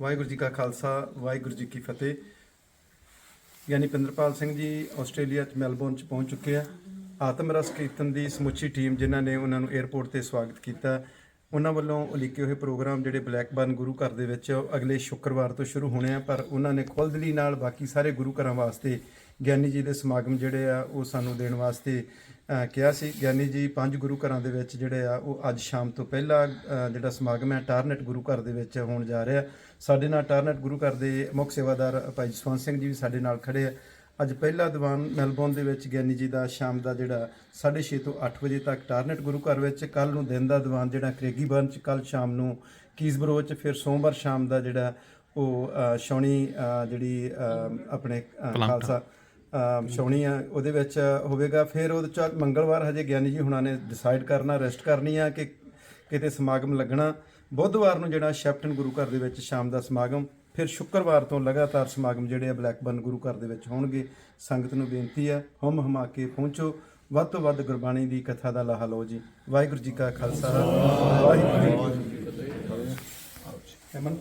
ਵਾਹਿਗੁਰੂ ਜੀ ਕਾ ਖਾਲਸਾ, ਵਾਹਿਗੁਰੂ ਜੀ ਕੀ ਫਤਿਹ। ਯਾਨੀ ਪਿੰਦਰਪਾਲ ਸਿੰਘ ਜੀ ਆਸਟ੍ਰੇਲੀਆ ਚ ਮੈਲਬੌਰਨ ਚ ਪਹੁੰਚ ਚੁੱਕੇ ਆ। ਆਤਮ ਰਸ ਕੀਰਤਨ ਦੀ ਸਮੁੱਚੀ ਟੀਮ ਜਿਨ੍ਹਾਂ ਨੇ ਉਹਨਾਂ ਨੂੰ 에ਅਰਪੋਰਟ ਤੇ ਸਵਾਗਤ ਕੀਤਾ। ਉਹਨਾਂ ਵੱਲੋਂ ਉਲੀਕੇ ਹੋਏ ਪ੍ਰੋਗਰਾਮ ਜਿਹੜੇ ਬਲੈਕਬਰਨ ਗੁਰੂ ਘਰ ਦੇ ਵਿੱਚ ਉਹ ਅਗਲੇ ਸ਼ੁੱਕਰਵਾਰ ਤੋਂ ਸ਼ੁਰੂ ਹੋਣੇ ਆ, ਪਰ ਉਹਨਾਂ ਨੇ ਖੁੱਲ੍ਹਦਲੀ ਨਾਲ ਬਾਕੀ ਸਾਰੇ ਗੁਰੂ ਘਰਾਂ ਵਾਸਤੇ ਗਿਆਨੀ ਜੀ ਦੇ ਸਮਾਗਮ ਜਿਹੜੇ ਆ, ਉਹ ਸਾਨੂੰ ਦੇਣ ਵਾਸਤੇ ਕਿਹਾ ਸੀ। ਗਿਆਨੀ ਜੀ ਪੰਜ ਗੁਰੂ ਘਰਾਂ ਦੇ ਵਿੱਚ ਜਿਹੜੇ ਆ, ਉਹ ਅੱਜ ਸ਼ਾਮ ਤੋਂ ਪਹਿਲਾਂ ਜਿਹੜਾ ਸਮਾਗਮ ਹੈ, ਟਾਰਨਟ ਗੁਰੂ ਘਰ ਦੇ ਵਿੱਚ ਹੋਣ ਜਾ ਰਿਹਾ। ਸਾਡੇ ਨਾਲ ਟਾਰਨਟ ਗੁਰੂ ਘਰ ਦੇ ਮੁੱਖ ਸੇਵਾਦਾਰ ਭਾਈ ਜਸਵੰਤ ਸਿੰਘ ਜੀ ਵੀ ਸਾਡੇ ਨਾਲ ਖੜੇ ਆ। ਅੱਜ ਪਹਿਲਾ ਦੀਵਾਨ ਮੈਲਬੌਰਨ ਦੇ ਵਿੱਚ ਗਿਆਨੀ ਜੀ ਦਾ ਸ਼ਾਮ ਦਾ ਜਿਹੜਾ 6:30 ਤੋਂ 8 ਵਜੇ ਤੱਕ ਟਾਰਨਟ ਗੁਰੂ ਘਰ ਵਿੱਚ ਕੱਲ ਨੂੰ ਦਿਨ ਦਾ ਦੀਵਾਨ ਜਿਹੜਾ ਕ੍ਰੇਗੀਬਰਨ ਚ ਕੱਲ ਸ਼ਾਮ ਨੂੰ ਕੀਸਬਰੋ ਚ ਫਿਰ ਸੋਮਵਾਰ ਸ਼ਾਮ ਦਾ ਜਿਹੜਾ ਉਹ ਅ, ਜਿਹੜੀ ਆਪਣੇ ਖਾਲਸਾ ਛਾਉਣੀ ਆ ਉਹਦੇ ਵਿੱਚ ਹੋਵੇਗਾ। ਫਿਰ ਉਹਦੇ ਚ ਮੰਗਲਵਾਰ ਹਜੇ ਗਿਆਨੀ ਜੀ ਹੁਣਾਂ ਨੇ ਡਿਸਾਈਡ ਕਰਨਾ ਰੈਸਟ ਕਰਨੀ ਆ ਕਿ ਕਿਤੇ ਸਮਾਗਮ ਲੱਗਣਾ। ਬੁੱਧਵਾਰ ਨੂੰ ਜਿਹੜਾ ਸ਼ੈਪਟਨ ਗੁਰੂ ਘਰ ਦੇ ਵਿੱਚ ਸ਼ਾਮ ਦਾ ਸਮਾਗਮ ਫਿਰ ਸ਼ੁੱਕਰਵਾਰ ਤੋਂ ਲਗਾਤਾਰ ਸਮਾਗਮ ਜਿਹੜੇ ਆ ਬਲੈਕਬਰਨ ਗੁਰੂ ਘਰ ਦੇ ਵਿੱਚ ਹੋਣਗੇ। ਸੰਗਤ ਨੂੰ ਬੇਨਤੀ ਆ ਹਮ ਹਮਾ ਕੇ ਪਹੁੰਚੋ। ਵੱਧ ਤੋਂ ਵੱਧ ਗੁਰਬਾਣੀ ਦੀ ਕਥਾ ਦਾ ਲਾਹਾ ਲਓ ਜੀ। ਵਾਹਿਗੁਰੂ ਜੀ ਕਾ ਖਾਲਸਾ। ਵਾਹਿਗੁਰੂ ਜੀ ਕੀ ਫਤਿਹ।